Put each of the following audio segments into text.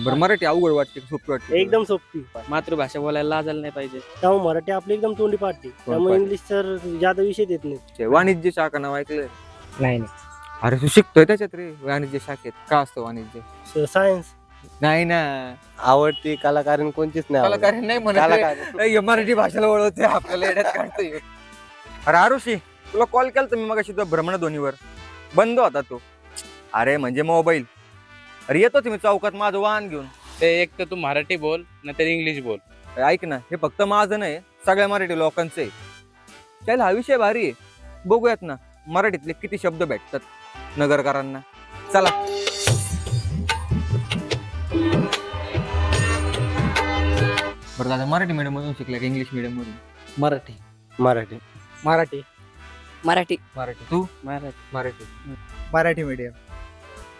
बरं मराठी अवघड वाटते की सोपी वाटते एकदम सोपी. मातृभाषा बोलायला लाजायला नाही पाहिजे. त्यामुळे मराठी आपली एकदम तोंडी पाडते. त्यामुळे. इंग्लिश तर जादा विषय देत नाही. ते वाणिज्य शाखा नाव ऐकलंय? नाही अरे तू शिकतोय त्याच्यात रे वाणिज्य शाखेत. का असतं वाणिज्य? सायन्स नाही ना. आवडती कलाकारीण कोणतीच नाही आवडत. कलाकार नाही म्हणत रे. कलाकार ए, मराठी भाषेला वळवते आपल्याला काढतोय. अरे आरुषी तुला कॉल केला मी मग भ्रमणध्वनीवर. बंद होता तो. अरे म्हणजे मोबाईल अरे येतो तुम्ही चौकात माझं वाहन घेऊन. ते एक तर तू मराठी बोल नाहीतर इंग्लिश बोल. अरे ऐक ना हे फक्त माझं नाही सगळ्या मराठी लोकांचं आहे त्याला हा विषय भारी आहे. बघूयात ना मराठीतले किती शब्द भेटतात नगरकरांना. चला. बरं दादा मराठी मीडियम मधून शिकला का इंग्लिश मीडियम मधून? मराठी. मराठी. मराठी. मराठी. मराठी. तू? मराठी. मराठी. मराठी. मीडियम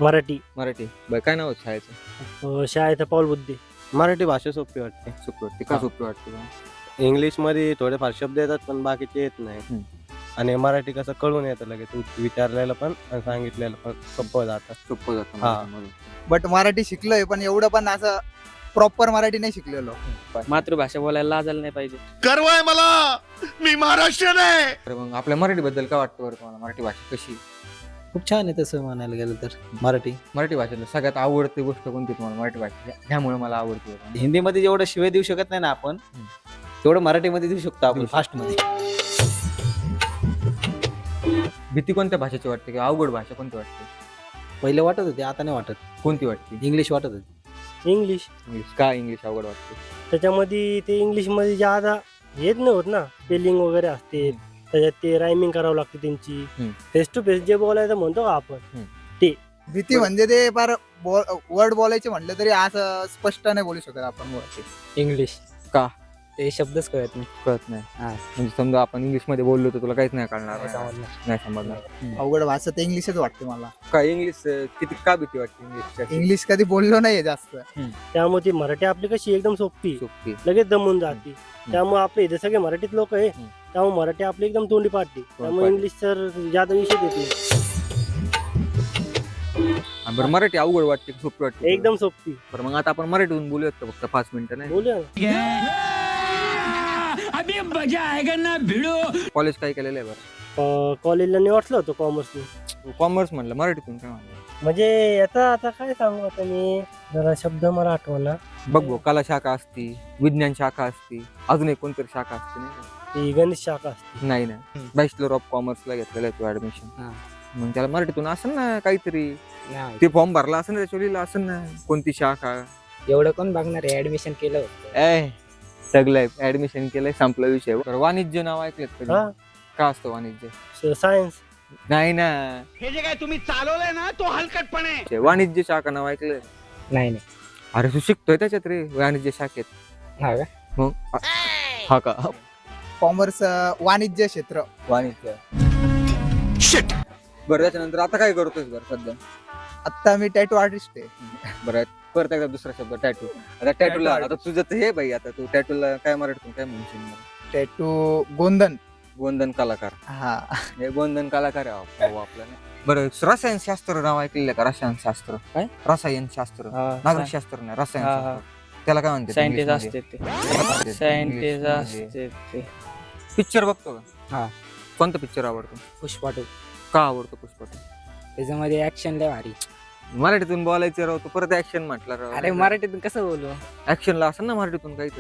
मराठी. मराठी. बाय काय नाव आहे शाळेचं? अं, शाळेचा पाऊल बुद्धी. मराठी भाषा सोपी वाटते. सोपी वाटते. का हा. सोपी वाटते तुला? इंग्लिशमध्ये थोडेफार शब्द येतात पण बाकीचे येत नाही. आणि मराठी कसं कळून येतं लगेच उच- विचारलेलं पण आणि सांगितलेलं पण सोपं जातं. सोपं जातं हा. बट मराठी. शिकलोय पण एवढं पण असं प्रॉपर मराठी नाही शिकलेलो. मातृभाषा बोलायला लाजायला नाही पाहिजे. गर्व आहे मला! मी महाराष्ट्रीयन आहे! तर मग आपल्या मराठी बद्दल काय वाटतं बरं तुम्हाला? मराठी भाषा कशी? खूप छान आहे तसं म्हणायला गेलं तर. मराठी. मराठी भाषेतलं सगळ्यात आवडती गोष्ट कोणती तुम्हाला मराठी भाषेत ह्यामुळे मला आवडते. हिंदीमध्ये जेवढं शिवाय देऊ शकत नाही ना आपण हम्म. तेवढं मराठीमध्ये देऊ शकतो आपण देऊ शकतो. फास्टमध्ये भीती कोणत्या भाषेची वाटते किंवा अवघड भाषा कोणती वाटते? पहिले वाटत होते आता नाही वाटत. कोणती वाटते? इंग्लिश वाटत होती. इंग्लिश इंग्लिश का इंग्लिश अवघड वाटते? त्याच्यामध्ये ते इंग्लिशमध्ये जादा येत नाही होत ना स्पेलिंग वगैरे असते. त्याच्यात ते रायमिंग करावं लागते त्यांची हम्म. फेस टू फेस जे बोलायचं म्हणतो का आपण भीती म्हणजे ते फार वर्ड बोलायचे म्हटलं तरी असं स्पष्ट नाही बोलू शकत आपण. इंग्लिश का? ते शब्दच कळत नाही. कळत नाही. हा. म्हणजे समजा आपण इंग्लिशमध्ये बोललो तर तुला काहीच नाही कळणार. नाही समजणार. अवघड भाषा तर इंग्लिशच वाटते मला. काय इंग्लिश अं, किती का भीती वाटते इंग्लिश इंग्लिश कधी बोललो नाहीये जास्त. त्यामुळे ती मराठी आपली कशी एकदम सोपी. सोपी. लगेच दमून जाते. त्यामुळे आपले इथे सगळे मराठीत लोक आहे हम्म. त्यामुळे मराठी आपली एकदम तोंडी पाडते. त्यामुळे पाडते. इंग्लिश तर जादा विषय देत नाही. बरं मराठी अवघड वाटते की सोपी वाटते. एकदम सोपी. बरं मग आता आपण मराठीतून बोलूयात का फक्त पाच मिनिटं नाही? बोलूया ना. कॉलेज काय केलेलं आहे बरं? कॉलेजला नाही वाटलं होतं कॉमर्सने कॉमर्स म्हणलं मराठीतून काय म्हणलं? म्हणजे आता आता काय सांगू आता मी? जरा शब्द मला आठवला बघ भाऊ कला शाखा असती विज्ञान शाखा असती अजून एक कोणतरी शाखा असते नाही का? ती गणेश शाखा असते. नाही ना बॅचलर ऑफ कॉमर्सला घेतलेलं आहे तू ऍडमिशन हा. मग त्याला मराठीतून असेल ना काहीतरी. नाही. ते फॉर्म भरला असेल ना त्याच्यावर लिहिलं असेल ना कोणती शाखा? एवढं कोण बघणार आहे ऍडमिशन केलं होतं. ए सगळं ऍडमिशन केलंय संपला विषय. तर वाणिज्य नाव ऐकलं कधी हा. का असतं वाणिज्य? सायन्स नाही ना. हे जे काय तुम्ही चालवलंय ना तो हलकटपणे. ते वाणिज्य शाखा नाव ऐकलंय. नाही नाही. अरे तू शिकतोय त्याच्यात रे वाणिज्य शाखेत. हा का? मग? अ- हा का? कॉमर्स वाणिज्य क्षेत्र. वाणिज्य. बरं त्याच्यानंतर आता काय करतोय बरं सध्या? आता मी टॅटू आर्टिस्ट आहे. बरं परत एकदा दुसरा शब्द टॅटू आता टॅटूला आता तुझं तर हे बाई आता तू टॅटूला काय मराठीतून काय म्हणशील? टॅटू गोंधन गोंधन कलाकार. हा. हे गोंधन कलाकार आहे आप- भाऊ आपला ना. बरं रसायन शास्त्र नाव ऐकलेलं का? रसायन शास्त्र. काय? रसायन शास्त्र. नागरिक शास्त्र नाही रसायन हा, त्याला काय म्हणते सायंटिस्ट असते ते. सायंटिस्ट असते ते. पिक्चर बघतो का? हा. कोणता पिक्चर आवडतो? पुष्पाटू. का आवडतो पुष्पा त्याच्यामध्ये ऍक्शन लय भारी. मराठीतून बोलायचं राव तू परत ऍक्शन म्हटलं राव. अरे मराठीतून कसं बोलू? ऍक्शनला असं ना मराठीतून काही.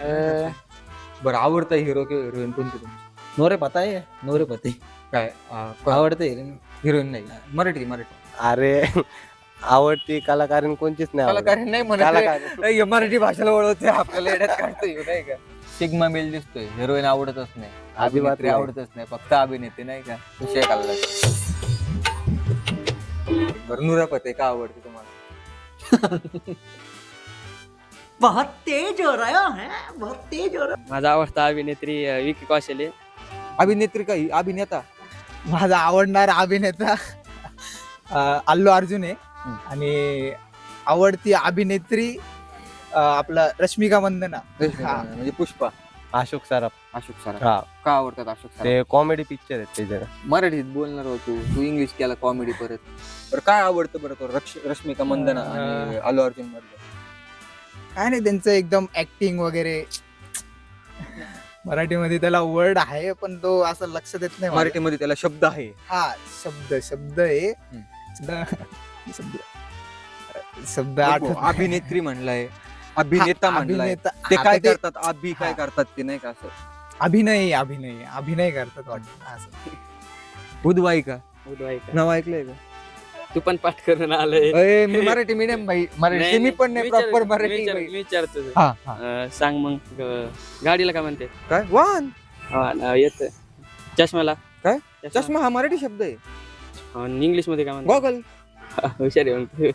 बरं आवडता हिरो किंवा हिरोईन कोणती तुमची नोरे पता आहे नोरे पते काय? आवडते हिरोईन. नाही. मराठी मराठी. अरे आवडती कलाकारीण कोणतीच नाही आवडत. कलाकार नाही म्हणत. कलाकार ए, मराठी भाषेला वळवते आपल्याला येड्यात काढतोय नाही का? सिग्मा मेल दिसतोय. हिरोईन आवडतच नाही. अजिबात अभिनेत्री नाही. आवडतच नाही. फक्त अभिनेते नाही का? विषय काढला. बरं नुरापते का आवडते तुम्हाला? माझा आवडता अभिनेत्री अं, विकी कौशल आहे. अभिनेत्री का? ही? अभिनेता? माझा आवडणारा अभिनेता अं, अल्लू अर्जुन आहे. हम्म. आणि आवडती अभिनेत्री अं, आपलं रश्मिका मंदना रश्मिका हा. म्हणजे पुष्पा. अशोक सराफ. अशोक सर हा. का आवडतात अशोक सर ते कॉमेडी पिक्चर आहेत ते जरा. मराठीत बोलणार हो तू. तू इंग्लिश केला कॉमेडी परत. बरं काय आवडतं बरं तो रक्ष- रश्मिका मंदना आणि अल्लू अर्जुन मधलं? काय नाही त्यांचं एकदम ऍक्टिंग वगैरे. मराठीमध्ये त्याला वर्ड आहे पण तो असं लक्ष देत नाही माझ्या. मराठीमध्ये त्याला शब्द आहे. हा शब्द शब्द आहे. शब्द शब्द. शब्द आठवत नाही. अभिनेत्री म्हणलाय. अभिनेता हा, म्हणलाय. अभिनेता. ते काय ते करतात? अभि काय हा. करतात ते नाही का असं? अभिनय अभिनय अभिनय करतात वाटतं. असं. बुधवाई का उदवाई का? नाव ऐकलंय का? तू पण पाठ करून आलोय. अय, मी मराठी मीडियम भाई मराठी नाही, मी पण नाही विचार- प्रॉपर मराठी विचार- बाई. विचारतो हा हा. अं, सांग मग अं, गाडीला काय म्हणते? काय? वाहन येत. चष्म्याला काय? चष्मा. हा मराठी शब्द आहे. इंग्लिशमध्ये काय म्हणते? गॉगल. हुशार आहे मग तू.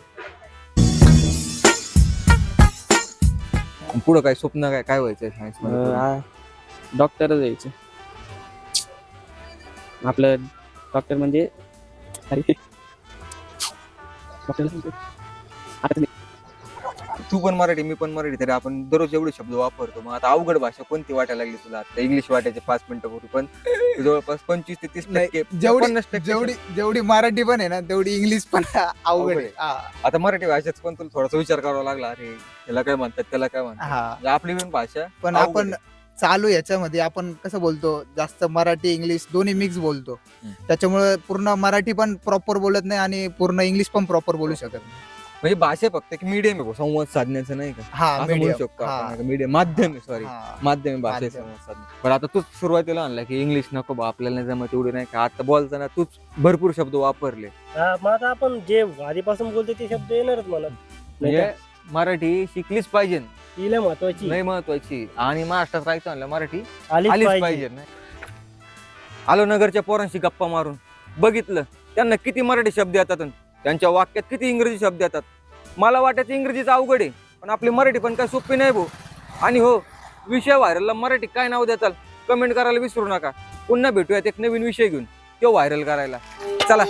पुढं काय स्वप्न काय काय व्हायचंय सायन्समध्ये? डॉक्टरच यायचं. आपलं डॉक्टर म्हणजे अरे. डॉक्टर तू पण मराठी मी पण मराठी तरी आपण दररोज एवढे शब्द वापरतो. मग आता अवघड भाषा कोणती वाटायला लागली तुला? आता इंग्लिश वाटायचे पाच मिनिटं पूर्वी पण जवळपास पंचवीस ते तीस नाही, टक्के जेवढी पन्नास टक्के जेवढी जेवढी मराठी पण आहे ना तेवढी इंग्लिश पण अवघड आहे. हा, आता मराठी भाषेत पण तुला थोडासा विचार करावा लागला अरे त्याला काय म्हणतात त्याला काय म्हणतात? हा. म्हणजे आपली पण भाषा पण अवघड आपण आहे. चालू याच्यामध्ये आपण कसं बोलतो जास्त मराठी इंग्लिश दोन्ही मिक्स बोलतो. हम्म. त्याच्यामुळे पूर्ण मराठी पण प्रॉपर बोलत नाही आणि पूर्ण इंग्लिश पण प्रॉपर बोलू शकत नाही. म्हणजे भाषा फक्त एक मीडियम आहे संवाद साधण्याचं नाही का? हा असं म्हणू medium. शकतो हा, मीडियम माध्यम आहे सॉरी हा. माध्यम आहे भाषा माध्यम. संवाद साधणं. पण आता तूच सुरुवातीला आणला की इंग्लिश नको बा आपल्याला नाही जमत एवढे नाही का? आता बोलताना तूच भरपूर शब्द वापरले. हा, मग आता आपण जे आधीपासून बोलतो ते शब्द येणारच नाही म्हणजे मराठी शिकलीच पाहिजे. का? लय महत्वाची. नाही महत्वाची. आणि महाराष्ट्रात राहायचं म्हणलं मराठी आलीच आलीच पाहिजे. आलो नगरच्या पोरांशी गप्पा मारून. बघितलं. त्यांना किती मराठी शब्द येतात अन त्यांच्या वाक्यात किती इंग्रजी शब्द येतात? मला वाटायचं इंग्रजीचं अवघड आहे पण आपली मराठी पण काय सोपी नाही भाऊ. आणि हो विषय व्हायरलला मराठी काय नाव देताल? कमेंट करायला विसरू नका. पुन्हा भेटूयात एक नवीन विषय घेऊन. तो व्हायरल करायला. चला.